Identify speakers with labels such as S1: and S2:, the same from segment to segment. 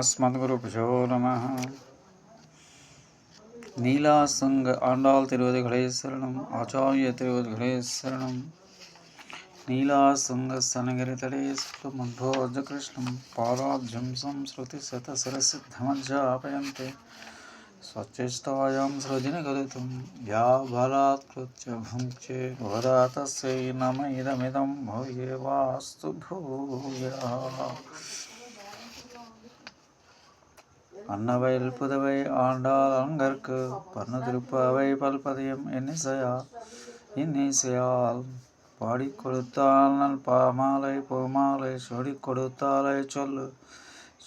S1: அஸ்மத்குருபியோ நம நீலாசங்க ஆண்டாள் திருவதிகளே சரணம் ஆச்சாரிய திருவதிகளே சரணம் நீலாசங்க சனகிரிதடே சுமன்போஜ கிருஷ்ணம் பாராஜ்யம் சம்ஸ்ருதி சதசிரசித்தமஜாபயந்தே स्वचेष्टायां सृजनगलितं या बलात्कृत्य भुङ्क्ते वदा तस्यै नम इदमिदं भूयेवास्तु भूयः அன்னவையில் புதவை ஆண்டாள் அங்கற்கு பண்ண திருப்பவை பல்பதியம் இன்னிசையா இன்னிசையால். பாடி கொடுத்தால் நல் பாமாலை பூமாலை சோடி கொடுத்தாலை சொல்லு.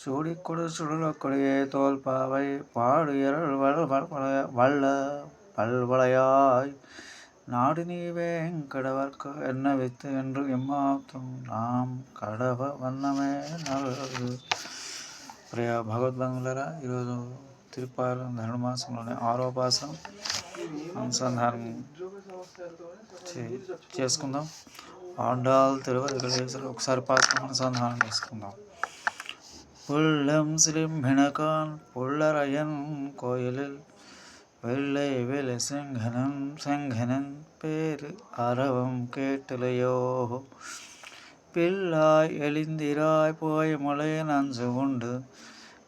S1: சூடி கொடு சுடலக்கொடியே தோல் பாவை பாடு இரள் வல்ல பல்வளையாய் நாடு நீ வேங்கடவர்க்கு என்ன வித்து என்று இம்மாத்தும் நாம் கடவ வண்ணமே நல்லது ప్రియ భగవద్బంధులరా ఈరోజు తిరుపాల ధనుమాసంలోని ఆరో పాసం అనుసంధానం చే- చేసుకుందాం ఆండాల్ తిరువదిగలేసరి ఒకసారి పాసం అనుసంధానం చేసుకుందాం புள்ளம் சிலிம்பிணக்கான் புள்ளரையன் கோயிலில் வெள்ளை வெள செங்கனன் செங்கனன் பேரு அரவம் கேட்டலையோ பிள்ளாய் எழுந்திராய் போய் மலைய நஞ்சு உண்டு.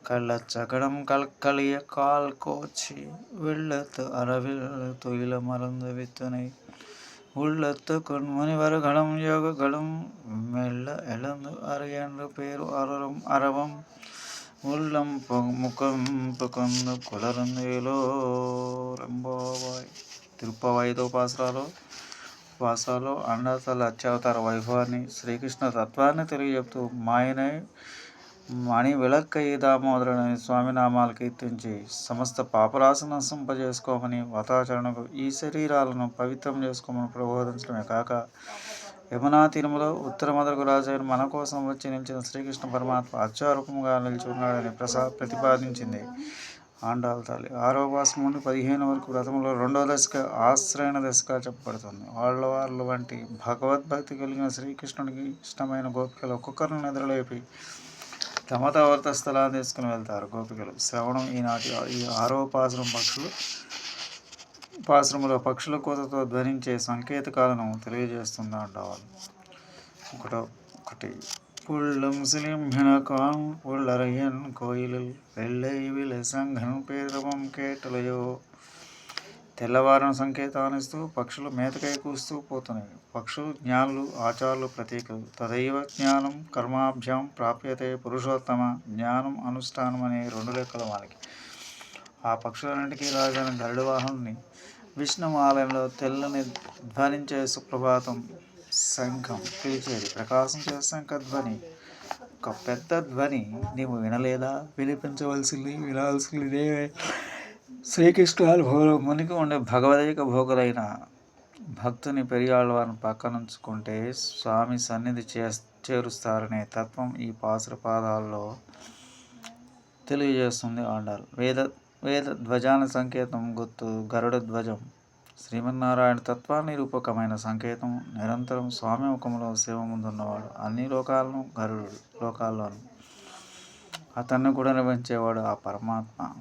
S1: கள்ளச்சகடம் கல்களிய கால் கோச்சி. வெள்ளத்து அறவில் துயில மறந்து வித்தனை. உள்ளத்து முனிவர்களும் யோகங்களும் மெல்ல எழுந்து அறையன்று பேர் அறரும் அறவும். உள்ளம் முகம் புகந்து குளர்ந்தேலோ ரொம்பவாய் திருப்பவாய்தோ பாசுறாரோ? వాసాలో అండాసాల అత్యవతార వైభవాన్ని శ్రీకృష్ణ తత్వాన్ని తెలియజెప్తూ మాయనే మణి విలక్కయ్యి దామోదరుని స్వామినామాలు కీర్తించి సమస్త పాపరాశనం సంపజేసుకోమని వతాచరణకు ఈ శరీరాలను పవిత్రం చేసుకోమని ప్రబోధించడమే కాక యమునా తిరుమలో ఉత్తర మొదలకు రాజైన మన కోసం వచ్చి నిలిచిన శ్రీకృష్ణ పరమాత్మ అత్యారూపంగా నిలిచి ఉన్నాడని ప్రసా ప్రతిపాదించింది. ఆండాల తల్లి. ఆరో మాసం నుండి పదిహేను వరకు వ్రతంలో రెండో దశక ఆశ్రయణ దశగా చెప్పబడుతుంది. వాళ్ళ వాళ్ళు వంటి భగవద్భక్తి కలిగిన శ్రీకృష్ణుడికి ఇష్టమైన గోపికలు ఒక్కొక్కరిని నిద్రలేపి తమ వర్త స్థలాన్ని తీసుకుని వెళ్తారు గోపికలు. శ్రవణం ఈనాటి ఈ ఆరో పక్షులు పాశ్రములో పక్షుల కోతతో ధ్వనించే సంకేతకాలను తెలియజేస్తుంది అంటవాళ్ళు ఒకటో ఒకటి புள்ளும் சிலிம்பினகான் புள்ளரையன் கோயிலில் வெள்ளை విలసంఘం పేదవం కేటలయో తెల్లవారిన సంకేతాన్నిస్తూ పక్షులు మేతకై కూస్తూ పోతున్నాయి పక్షులు జ్ఞానులు ఆచారులు ప్రతీకలు తదైవ జ్ఞానం కర్మాభ్యాం ప్రాప్యతే పురుషోత్తమ జ్ఞానం అనుష్ఠానం అనే రెండు లెక్కలు మనకి ఆ పక్షులన్నింటికీ రాజైన గరుడ వాహనుని విష్ణు ఆలయంలో తెల్లని ధ్వనించే సుప్రభాతం సంఘం. పిలిచేది ప్రకాశించే శంఖ ధ్వని. ఒక పెద్ద ధ్వని. నీవు వినలేదా? వినిపించవలసింది వినాల్సిందే శ్రీకృష్ణానుభవంలో మునికి ఉండే భగవదైక భోగులైన భక్తుని పెరియాళ్ళవారిని పక్కనుంచుకుంటే స్వామి సన్నిధి చే చేరుస్తారనే తత్వం ఈ పాసుర పాదాల్లో తెలియజేస్తుంది ఆండారు వేద వేద ధ్వజాన సంకేతం గుర్తు గరుడ ధ్వజం. శ్రీమన్నారాయణ తత్వాన్ని రూపకమైన సంకేతం నిరంతరం స్వామి ముఖంలో సేవ ముందున్నవాడు అన్ని లోకాలను గరుడు లోకాల్లోను. అతన్ని కూడా నిర్వహించేవాడు ఆ పరమాత్మ.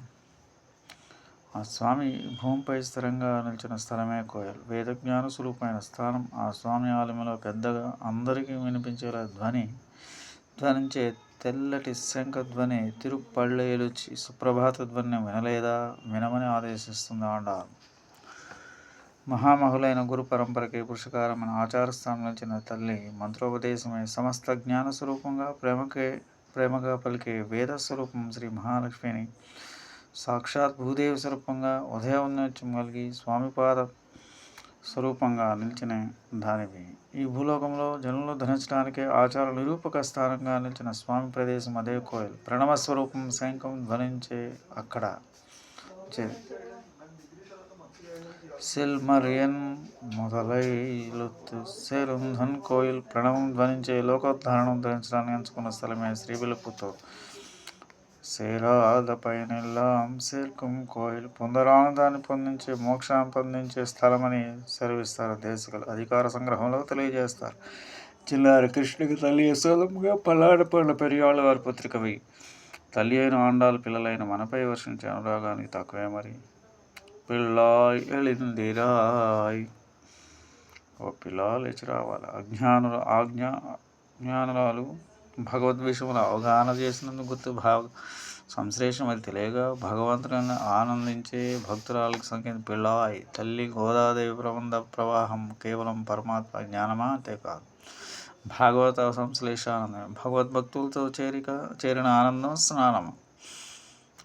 S1: ఆ స్వామి భూమిపై స్థిరంగా నిలిచిన స్థలమే కోయల్. వేదజ్ఞాన స్వరూపమైన స్థానం. ఆ స్వామి ఆలయంలో పెద్దగా అందరికీ వినిపించేలా ధ్వని ధ్వనించే తెల్లటి శంఖ ధ్వని తిరుపళ్ళేలుచి సుప్రభాత ధ్వని వినలేదా? వినమని ఆదేశిస్తుంది అంటారు మహామహులైన గురు పరంపరకి పురుషకారమైన ఆచార స్థానం తల్లి మంత్రోపదేశమే సమస్త జ్ఞాన స్వరూపంగా ప్రేమకే ప్రేమగా పలికే వేద స్వరూపం శ్రీ మహాలక్ష్మిని సాక్షాత్ భూదేవి స్వరూపంగా ఉదయోన్నత్యం కలిగి స్వామిపాద స్వరూపంగా నిలిచిన దానివి. ఈ భూలోకంలో జనులు ధరించడానికే ఆచార నిరూపక స్థానంగా నిలిచిన స్వామి ప్రదేశం అదే కోయిల్. ప్రణవ స్వరూపం శంఖం ధ్వనించే అక్కడ చే- సిల్మరియన్ మొదలైలుత్తు. సేరుంధన్ కోయిల్ ప్రణవం ధ్వనించే లోకోద్ధారణం ధరించడానికి ఎంచుకున్న స్థలమే శ్రీవిలుపుతో. సేరాద పైనెల్లాం సేర్కుం కోయిల్ పొందరానందాన్ని పొందించే మోక్షాన్ని పొందించే స్థలమని సెలవిస్తారు దేశకులు. అధికార సంగ్రహంలో తెలియజేస్తారు. చిల్లారి కృష్ణుకి తల్లి యశోదముగా పల్లాడపడిన పెరియాళ్ళ వారి పుత్రికవి. తల్లి అయిన ఆండాలు పిల్లలైన మనపై వర్షించే అనురాగానికి తక్కువే మరి. పిల్లాయ్ ఎళిందిరాయ్ ఓ పిల్లా లేచి రావాలి అజ్ఞానులు ఆజ్ఞా అజ్ఞానురాలు భగవద్విషయంలో అవగాహన చేసినందుకు గుర్తు భావ సంశ్లేషం అది తెలియగా భగవంతుని ఆనందించే భక్తురాలకు సంకేతం. పిల్లాయ్ తల్లి గోదాదేవి ప్రబంధ ప్రవాహం కేవలం పరమాత్మ జ్ఞానమా? అంతే కాదు. భాగవత సంశ్లేషానందం భగవద్భక్తులతో చేరిక చేరిన ఆనందం స్నానం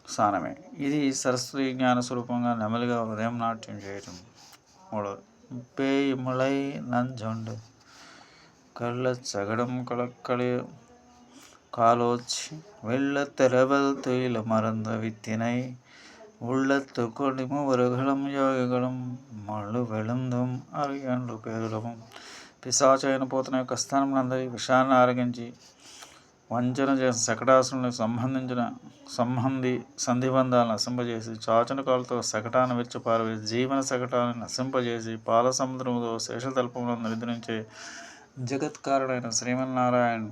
S1: స్నానమే ఇది సరస్వతి జ్ఞాన స్వరూపంగా నెమలిగా ఉదయం నాట్యం చేయటం మూడవది పేయములై నంజండు కళ్ళ చగడం కళక్కళి కాలోచి వెళ్ళ திரவல் తొయిల మరంద வித்தினை உள்ள துக்கொடிமு ஒருகளும் யோகிகளும் మళ్ళు వెళుందం అరిగండ్లు పేరులము. పిశాచైన పోతున్న యొక్క స్థానం అందరి విషయాన్ని ఆరగించి వంచన చేసిన శకటాసులకు సంబంధించిన సంబంధి సంధిబంధాలను నశింపజేసి చాచన కాలతో శకటాన్ని విరిచి పారవేసి జీవన శకటాన్ని నశింపజేసి పాల సముద్రముతో శేషతల్పములను నిద్రించే జగత్కారుడైన శ్రీమన్నారాయణ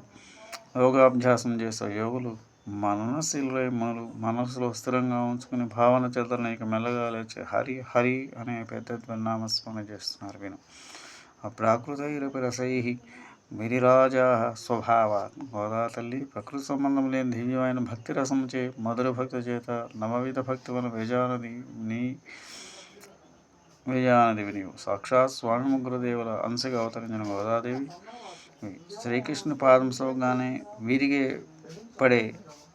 S1: యోగాభ్యాసం చేసే యోగులు మననశీలులై మనలు మనసులో స్థిరంగా ఉంచుకుని భావన చేత నీకు మెల్లగా లేచి హరి హరి అనే పెద్ద నామస్మరణ చేస్తున్నారు విను. అప్రాకృతైరపి రసై మిరిరాజా స్వభావ గోదా తల్లి ప్రకృతి సంబంధం లేని దివ్యమైన భక్తి రసం చే మధుర భక్తి చేత నవవిధ భక్తి వలన వేజానది నీ వేజానదివి నీవు సాక్షాత్ స్వామి ముగ్గురుదేవుల అంశగా అవతరించిన గోదాదేవి శ్రీకృష్ణ పాదం సోగానే విరిగే పడే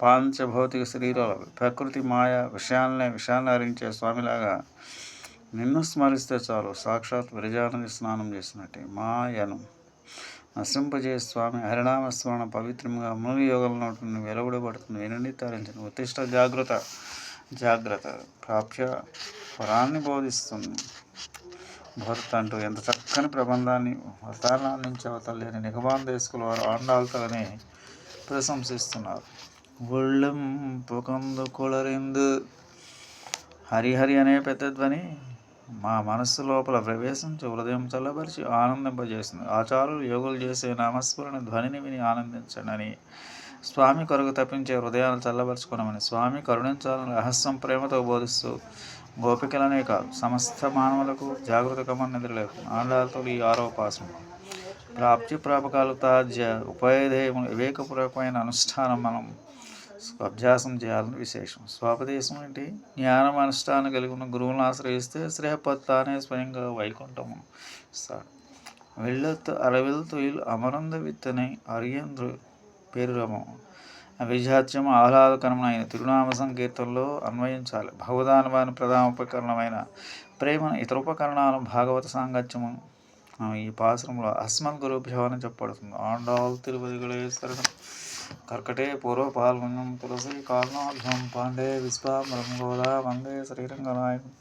S1: పాంచభౌతిక శరీరాలు ప్రకృతి మాయ విషయాలనే విషయాన్ని హరించే స్వామిలాగా నిన్ను స్మరిస్తే చాలు. సాక్షాత్ విరజానది స్నానం చేసినట్టే. మాయను నశింపజే స్వామి హరినామస్మరణ పవిత్రంగా ముని యోగంలో వెలువడబడుతుంది. వినండి తరించిన ఉత్తిష్ట జాగ్రత్త జాగ్రత్త. ప్రాప్య పరాన్ని బోధిస్తుంది. భర్త అంటూ ఎంత చక్కని ప్రబంధాన్ని అవతారణాల నుంచి అవతలేని నిగమాన్ దేశకుల వారు ఆండాలతోనే ప్రశంసిస్తున్నారు. ఒళ్ళం పొకందు కొలరిందు. హరిహరి అనే పెద్ద ధ్వని మా మనస్సు లోపల ప్రవేశించి హృదయం చల్లబరిచి ఆనందింపజేస్తుంది. ఆచారులు యోగులు చేసే నామస్మరణ ధ్వనిని విని ఆనందించండి. స్వామి కొరకు తప్పించే హృదయాలు చల్లబరుచుకున్నామని స్వామి కరుణించాలని రహస్యం ప్రేమతో బోధిస్తూ గోపికలనే కాదు సమస్త మానవులకు జాగృత కమని నిద్రలేదు ఆండాలతో ఈ ఆరోపాసం ప్రాప్తి ప్రాపకాలు తాజ్య ఉపాయధేయములు వివేకపూర్వకమైన అనుష్ఠానం మనం అభ్యాసం చేయాలని విశేషం. స్వాపదేశం అంటే జ్ఞానం అనుష్ఠానం కలిగి ఉన్న గురువులను ఆశ్రయిస్తే శ్రేయపత్తానే స్వయంగా వైకుంఠము. ఇస్తాడు వెళ్ళొత్తు అరవిల్ తొయిల్ అమరంద విత్తనై అరియంద్రు పేరురమము అభిజాత్యం ఆహ్లాదకరమైన తిరునామ సంకీర్తనలో అన్వయించాలి. భగవదానువాని ప్రధాన ఉపకరణమైన ప్రేమ ఇతర ఉపకరణాలు భాగవత సాంగత్యము. ఈ పాశ్రంలో అస్మద్ గురు భవనం చెప్పబడుతుంది. ఆండాల్ తిరుపతి గులేశ్వరం కర్కటే పూర్వ పాల్గొనం తులసి కారణాభ్యం పాండే విశ్వామరం గోదా వందే శ్రీరంగనాయకం.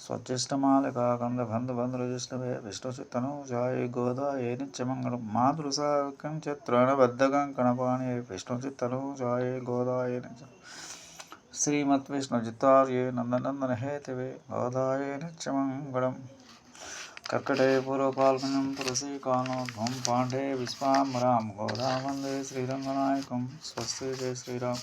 S1: స్వచ్ఛిష్టమాలిక కంద బంధు బంధు విష్ణువే విష్ణు చిత్తను జాయ గోదా ఏ నిత్యమంగళం. మాతృసాకం చిత్రణ బద్ధకం కణపాణి విష్ణు చిత్తను జాయ గోదా ఏ నిత్యం. శ్రీమత్ విష్ణు చిత్తార్యే నందనందన హేతివే గోదాయ నిత్యమంగళం. కర్కటే పూర్వపాల్గొనం తులసి కానోద్భం పాండే విశ్వామరాం గోదా వందే శ్రీరంగనాయకం. స్వస్తి జయ శ్రీరామ్.